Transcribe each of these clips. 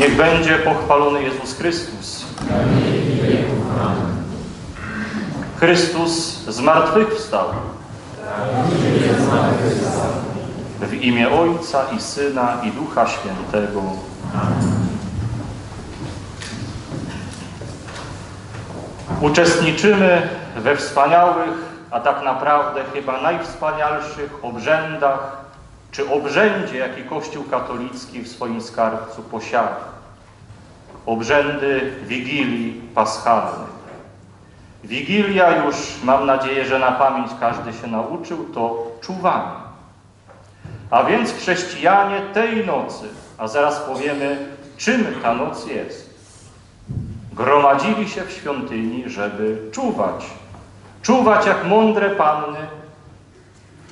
Niech będzie pochwalony Jezus Chrystus. Chrystus zmartwychwstał. W imię Ojca i Syna i Ducha Świętego. Uczestniczymy we wspaniałych, a tak naprawdę chyba najwspanialszych obrzędach, czy obrzędzie, jaki Kościół katolicki w swoim skarbcu posiada. Obrzędy Wigilii Paschalnej. Wigilia już, mam nadzieję, że na pamięć każdy się nauczył, to czuwanie. A więc chrześcijanie tej nocy, a zaraz powiemy, czym ta noc jest, gromadzili się w świątyni, żeby czuwać. Czuwać jak mądre panny,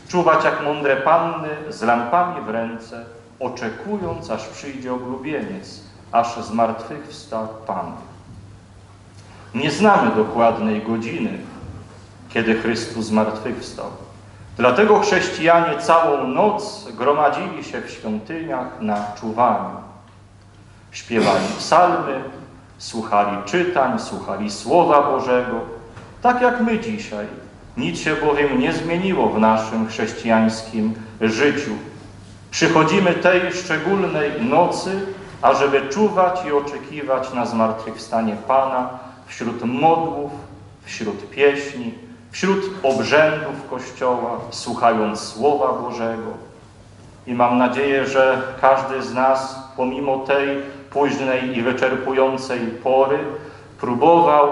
czuwać jak mądre panny z lampami w ręce, oczekując, aż przyjdzie oglubieniec, aż zmartwychwsta Pan. Nie znamy dokładnej godziny, kiedy Chrystus zmartwychwstał. Dlatego chrześcijanie całą noc gromadzili się w świątyniach na czuwaniu. Śpiewali psalmy, słuchali czytań, słuchali Słowa Bożego, tak jak my dzisiaj. Nic się bowiem nie zmieniło w naszym chrześcijańskim życiu. Przychodzimy tej szczególnej nocy, ażeby czuwać i oczekiwać na zmartwychwstanie Pana wśród modłów, wśród pieśni, wśród obrzędów Kościoła, słuchając Słowa Bożego. I mam nadzieję, że każdy z nas, pomimo tej późnej i wyczerpującej pory, próbował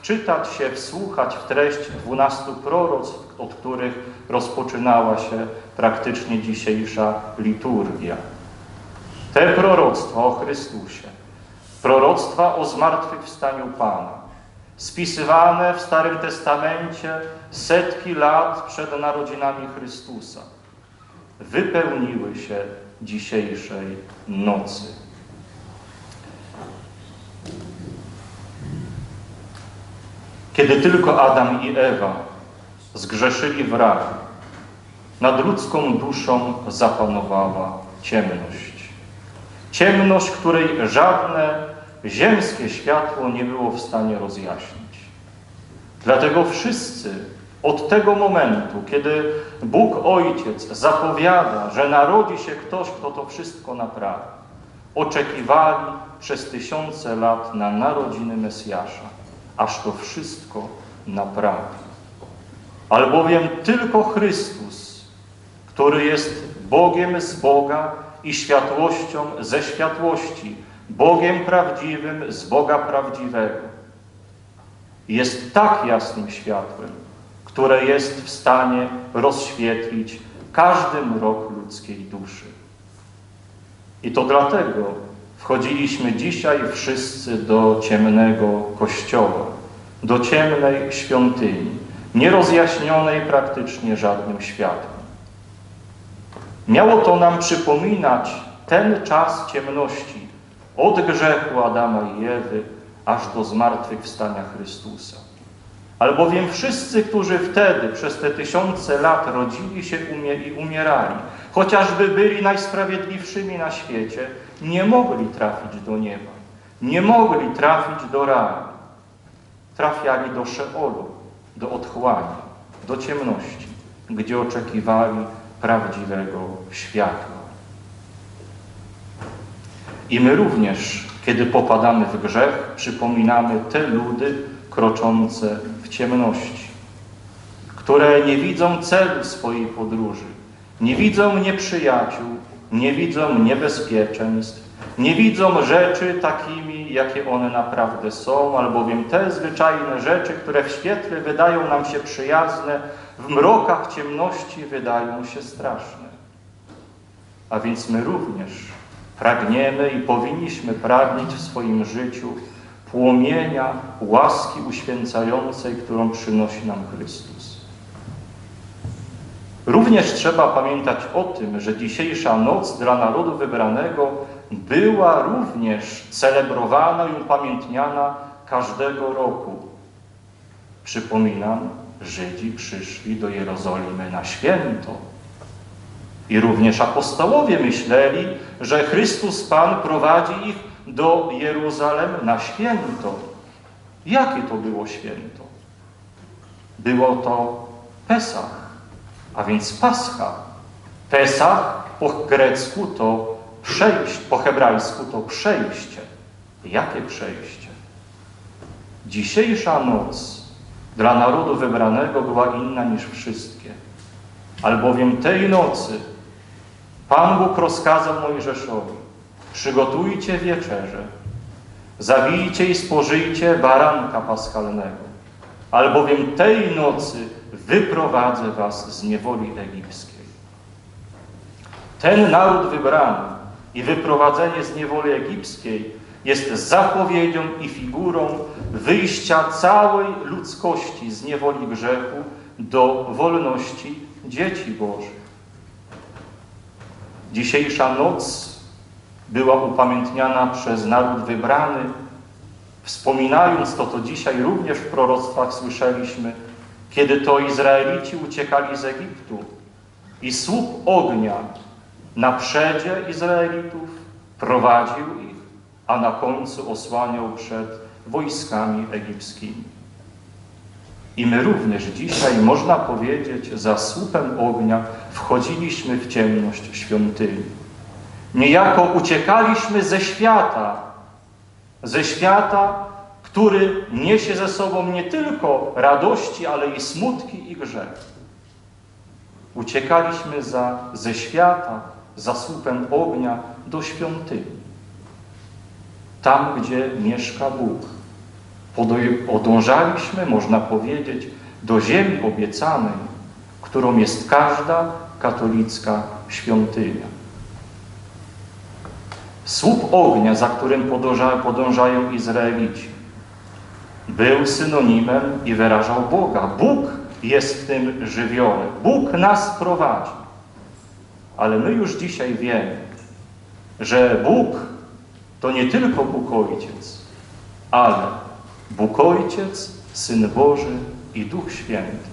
wczytać się, wsłuchać w treść dwunastu proroctw, od których rozpoczynała się praktycznie dzisiejsza liturgia. Te proroctwa o Chrystusie, proroctwa o zmartwychwstaniu Pana, spisywane w Starym Testamencie setki lat przed narodzinami Chrystusa, wypełniły się dzisiejszej nocy. Kiedy tylko Adam i Ewa zgrzeszyli w raju, nad ludzką duszą zapanowała ciemność. Ciemność, której żadne ziemskie światło nie było w stanie rozjaśnić. Dlatego wszyscy od tego momentu, kiedy Bóg Ojciec zapowiada, że narodzi się ktoś, kto to wszystko naprawi, oczekiwali przez tysiące lat na narodziny Mesjasza, aż to wszystko naprawi. Albowiem tylko Chrystus, który jest Bogiem z Boga i światłością ze światłości, Bogiem prawdziwym z Boga prawdziwego, jest tak jasnym światłem, które jest w stanie rozświetlić każdy mrok ludzkiej duszy. I to dlatego wchodziliśmy dzisiaj wszyscy do ciemnego kościoła, do ciemnej świątyni, nierozjaśnionej praktycznie żadnym światłem. Miało to nam przypominać ten czas ciemności, od grzechu Adama i Ewy, aż do zmartwychwstania Chrystusa. Albowiem wszyscy, którzy wtedy przez te tysiące lat rodzili się i umierali, chociażby byli najsprawiedliwszymi na świecie, nie mogli trafić do nieba, nie mogli trafić do raju. Trafiali do Szeolu, do otchłani, do ciemności, gdzie oczekiwali prawdziwego światła. I my również, kiedy popadamy w grzech, przypominamy te ludy kroczące w ciemności, które nie widzą celu swojej podróży, nie widzą nieprzyjaciół, nie widzą niebezpieczeństw, nie widzą rzeczy takimi, jakie one naprawdę są, albowiem te zwyczajne rzeczy, które w świetle wydają nam się przyjazne, w mrokach ciemności wydają się straszne. A więc my również pragniemy i powinniśmy pragnieć w swoim życiu płomienia łaski uświęcającej, którą przynosi nam Chrystus. Również trzeba pamiętać o tym, że dzisiejsza noc dla narodu wybranego była również celebrowana i upamiętniana każdego roku. Przypominam, Żydzi przyszli do Jerozolimy na święto. I również apostołowie myśleli, że Chrystus Pan prowadzi ich do Jeruzalem na święto. Jakie to było święto? Było to Pesach, a więc Pascha. Pesach po grecku to przejść, po hebrajsku to przejście. Jakie przejście? Dzisiejsza noc dla narodu wybranego była inna niż wszystkie. Albowiem tej nocy Pan Bóg rozkazał Mojżeszowi, przygotujcie wieczerze, zabijcie i spożyjcie baranka paschalnego, albowiem tej nocy wyprowadzę was z niewoli egipskiej. Ten naród wybrany i wyprowadzenie z niewoli egipskiej jest zapowiedzią i figurą wyjścia całej ludzkości z niewoli grzechu do wolności dzieci Bożych. Dzisiejsza noc była upamiętniana przez naród wybrany, wspominając to, co dzisiaj również w proroctwach słyszeliśmy, kiedy to Izraelici uciekali z Egiptu i słup ognia na przedzie Izraelitów prowadził ich, a na końcu osłaniał przed wojskami egipskimi. I my również dzisiaj, można powiedzieć, za słupem ognia wchodziliśmy w ciemność świątyni. Niejako uciekaliśmy ze świata, ze świata, który niesie ze sobą nie tylko radości, ale i smutki i grzech. Uciekaliśmy za, ze świata, za słupem ognia do świątyni. Tam, gdzie mieszka Bóg. Podążaliśmy, można powiedzieć, do ziemi obiecanej, którą jest każda katolicka świątynia. Słup ognia, za którym podążają, Izraelici, był synonimem i wyrażał Boga. Bóg jest tym żywiony. Bóg nas prowadzi. Ale my już dzisiaj wiemy, że Bóg to nie tylko Bóg Ojciec, ale Bóg Ojciec, Syn Boży i Duch Święty.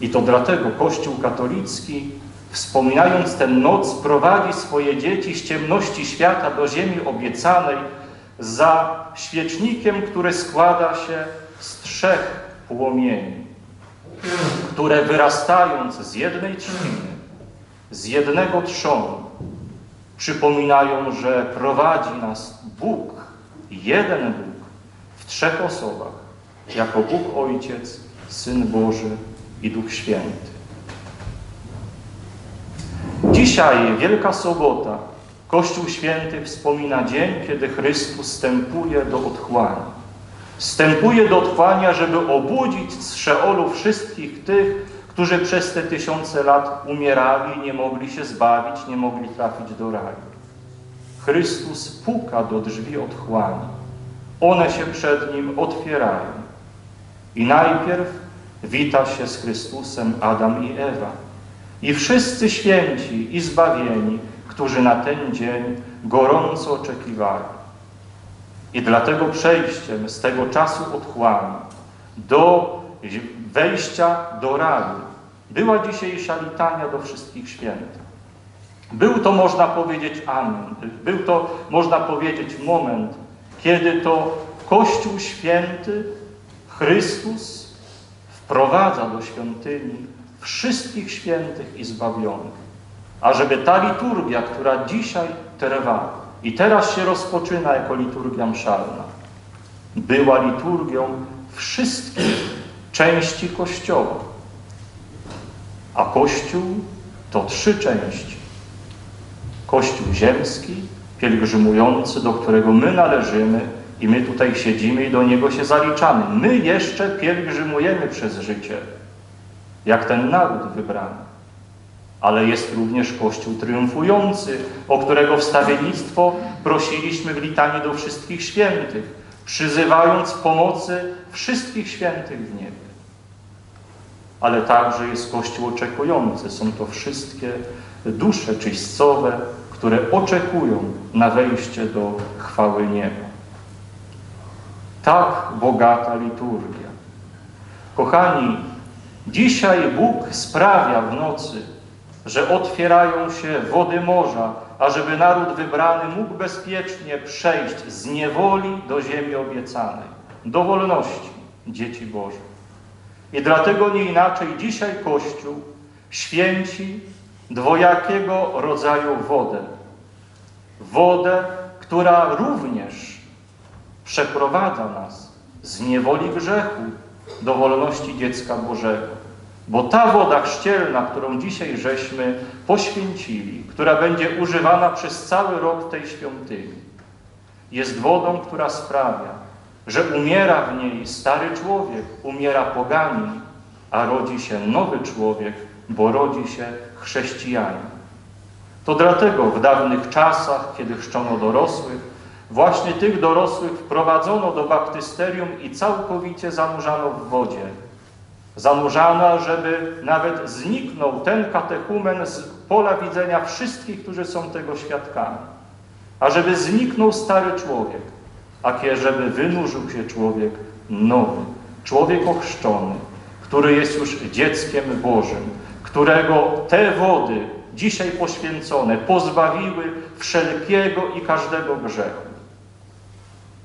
I to dlatego Kościół katolicki, wspominając tę noc, prowadzi swoje dzieci z ciemności świata do ziemi obiecanej za świecznikiem, który składa się z trzech płomieni, które wyrastając z jednej trzciny, z jednego trzonu, przypominają, że prowadzi nas Bóg, jeden Bóg, w trzech osobach, jako Bóg Ojciec, Syn Boży i Duch Święty. Dzisiaj, Wielka Sobota, Kościół Święty wspomina dzień, kiedy Chrystus wstępuje do otchłani. Wstępuje do otchłania, żeby obudzić z Szeolu wszystkich tych, którzy przez te tysiące lat umierali, nie mogli się zbawić, nie mogli trafić do raju. Chrystus puka do drzwi otchłani. One się przed Nim otwierają. I najpierw wita się z Chrystusem Adam i Ewa. I wszyscy święci i zbawieni, którzy na ten dzień gorąco oczekiwali. I dlatego przejściem z tego czasu otchłani do wejścia do raju była dzisiejsza litania do wszystkich świętych. Był to, można powiedzieć, amen. Był to, można powiedzieć, moment, kiedy to Kościół Święty, Chrystus wprowadza do świątyni wszystkich świętych i zbawionych. A żeby ta liturgia, która dzisiaj trwa i teraz się rozpoczyna jako liturgia mszalna, była liturgią wszystkich części Kościoła. A Kościół to trzy części. Kościół ziemski, pielgrzymujący, do którego my należymy i my tutaj siedzimy i do niego się zaliczamy. My jeszcze pielgrzymujemy przez życie, jak ten naród wybrany. Ale jest również Kościół triumfujący, o którego wstawiennictwo prosiliśmy w litanii do wszystkich świętych, przyzywając pomocy wszystkich świętych w niebie. Ale także jest Kościół oczekujący. Są to wszystkie dusze czyśćcowe, które oczekują na wejście do chwały nieba. Tak bogata liturgia. Kochani, dzisiaj Bóg sprawia w nocy, że otwierają się wody morza, ażeby naród wybrany mógł bezpiecznie przejść z niewoli do ziemi obiecanej, do wolności dzieci Bożych. I dlatego nie inaczej dzisiaj Kościół święci dwojakiego rodzaju wodę. Wodę, która również przeprowadza nas z niewoli grzechu do wolności dziecka Bożego. Bo ta woda chrzcielna, którą dzisiaj żeśmy poświęcili, która będzie używana przez cały rok tej świątyni, jest wodą, która sprawia, że umiera w niej stary człowiek, umiera poganin, a rodzi się nowy człowiek, bo rodzi się chrześcijanin. To dlatego w dawnych czasach, kiedy chrzczono dorosłych, właśnie tych dorosłych wprowadzono do baptysterium i całkowicie zanurzano w wodzie. Zanurzano, żeby nawet zniknął ten katechumen z pola widzenia wszystkich, którzy są tego świadkami. A żeby zniknął stary człowiek, a żeby wynurzył się człowiek nowy, człowiek ochrzczony, który jest już dzieckiem Bożym, którego te wody dzisiaj poświęcone pozbawiły wszelkiego i każdego grzechu.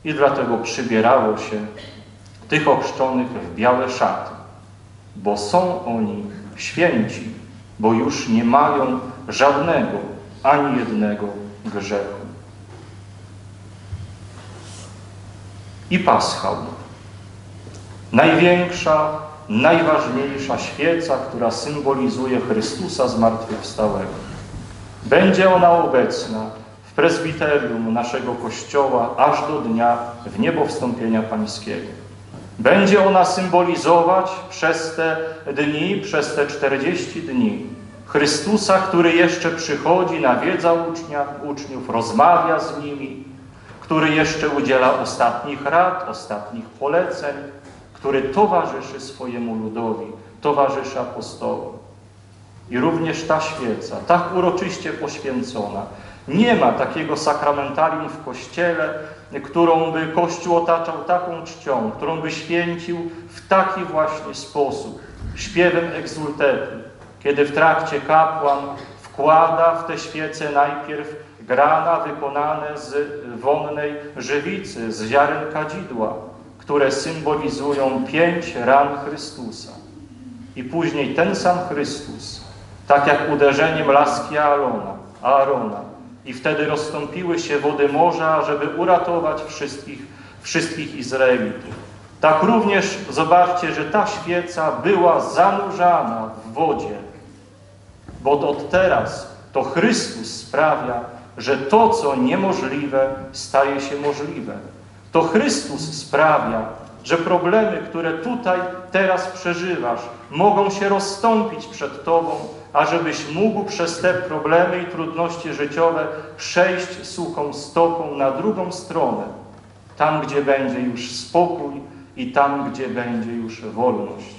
I dlatego przybierało się tych ochrzczonych w białe szaty, bo są oni święci, bo już nie mają żadnego, ani jednego grzechu. I Paschał. Największa, najważniejsza świeca, która symbolizuje Chrystusa zmartwychwstałego. Będzie ona obecna w prezbiterium naszego Kościoła aż do dnia w niebo wstąpienia Pańskiego. Będzie ona symbolizować przez te dni, przez te 40 dni Chrystusa, który jeszcze przychodzi, nawiedza ucznia, uczniów, rozmawia z nimi, który jeszcze udziela ostatnich rad, ostatnich poleceń, który towarzyszy swojemu ludowi, towarzyszy apostołom. I również ta świeca, tak uroczyście poświęcona, nie ma takiego sakramentarium w Kościele, którą by Kościół otaczał taką czcią, którą by święcił w taki właśnie sposób, śpiewem egzultetu, kiedy w trakcie kapłan wkłada w te świece najpierw grana wykonane z wonnej żywicy, z ziaren kadzidła, które symbolizują pięć ran Chrystusa. I później ten sam Chrystus, tak jak uderzeniem laski Aarona, Aarona i wtedy rozstąpiły się wody morza, żeby uratować wszystkich, wszystkich Izraelitów. Tak również zobaczcie, że ta świeca była zanurzana w wodzie, bo od teraz to Chrystus sprawia, że to, co niemożliwe, staje się możliwe. To Chrystus sprawia, że problemy, które tutaj teraz przeżywasz, mogą się rozstąpić przed Tobą, ażebyś mógł przez te problemy i trudności życiowe przejść suchą stopą na drugą stronę, tam, gdzie będzie już spokój i tam, gdzie będzie już wolność.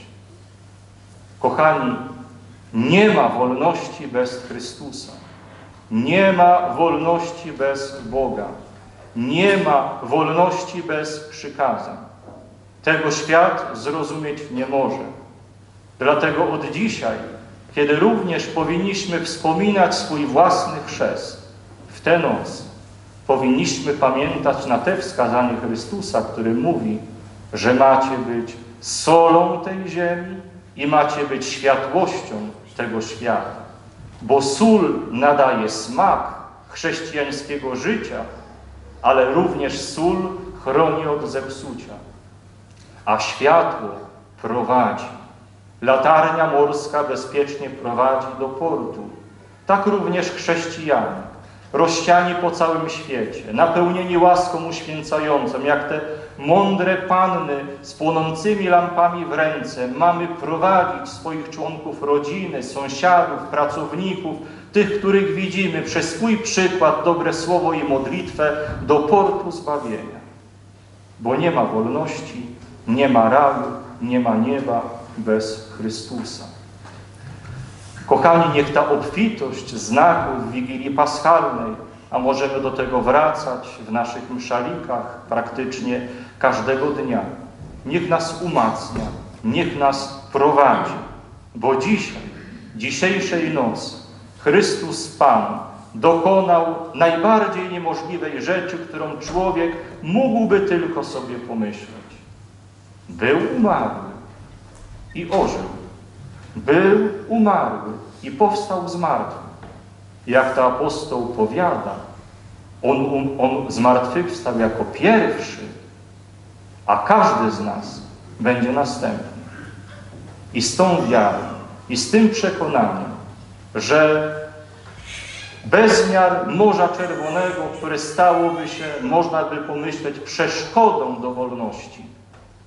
Kochani, nie ma wolności bez Chrystusa. Nie ma wolności bez Boga. Nie ma wolności bez przykazań. Tego świat zrozumieć nie może. Dlatego od dzisiaj, kiedy również powinniśmy wspominać swój własny chrzest, w tę noc powinniśmy pamiętać na te wskazanie Chrystusa, który mówi, że macie być solą tej ziemi i macie być światłością tego świata. Bo sól nadaje smak chrześcijańskiego życia, ale również sól chroni od zepsucia, a światło prowadzi. Latarnia morska bezpiecznie prowadzi do portu. Tak również chrześcijanie, rozsiani po całym świecie, napełnieni łaską uświęcającą, jak te mądre panny z płonącymi lampami w ręce, mamy prowadzić swoich członków rodziny, sąsiadów, pracowników, tych, których widzimy przez swój przykład, dobre słowo i modlitwę do portu zbawienia. Bo nie ma wolności, nie ma raju, nie ma nieba bez Chrystusa. Kochani, niech ta obfitość znaków Wigilii Paschalnej, a możemy do tego wracać w naszych mszalikach praktycznie każdego dnia, niech nas umacnia, niech nas prowadzi, bo dzisiaj, dzisiejszej nocy Chrystus Pan dokonał najbardziej niemożliwej rzeczy, którą człowiek mógłby tylko sobie pomyśleć. Był umarły i ożył. Był umarły i powstał z martwych. Jak to apostoł powiada, on, on, on zmartwychwstał jako pierwszy, a każdy z nas będzie następny. I z tą wiarą, i z tym przekonaniem, że bezmiar Morza Czerwonego, które stałoby się, można by pomyśleć, przeszkodą do wolności,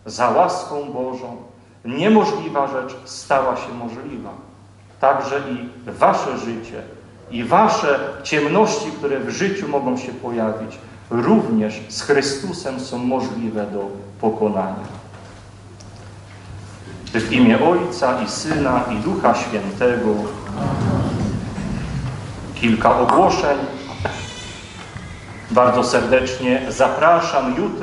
za łaską Bożą, niemożliwa rzecz stała się możliwa. Także i wasze życie, i wasze ciemności, które w życiu mogą się pojawić, również z Chrystusem są możliwe do pokonania. W imię Ojca i Syna i Ducha Świętego kilka ogłoszeń. Bardzo serdecznie zapraszam jutro.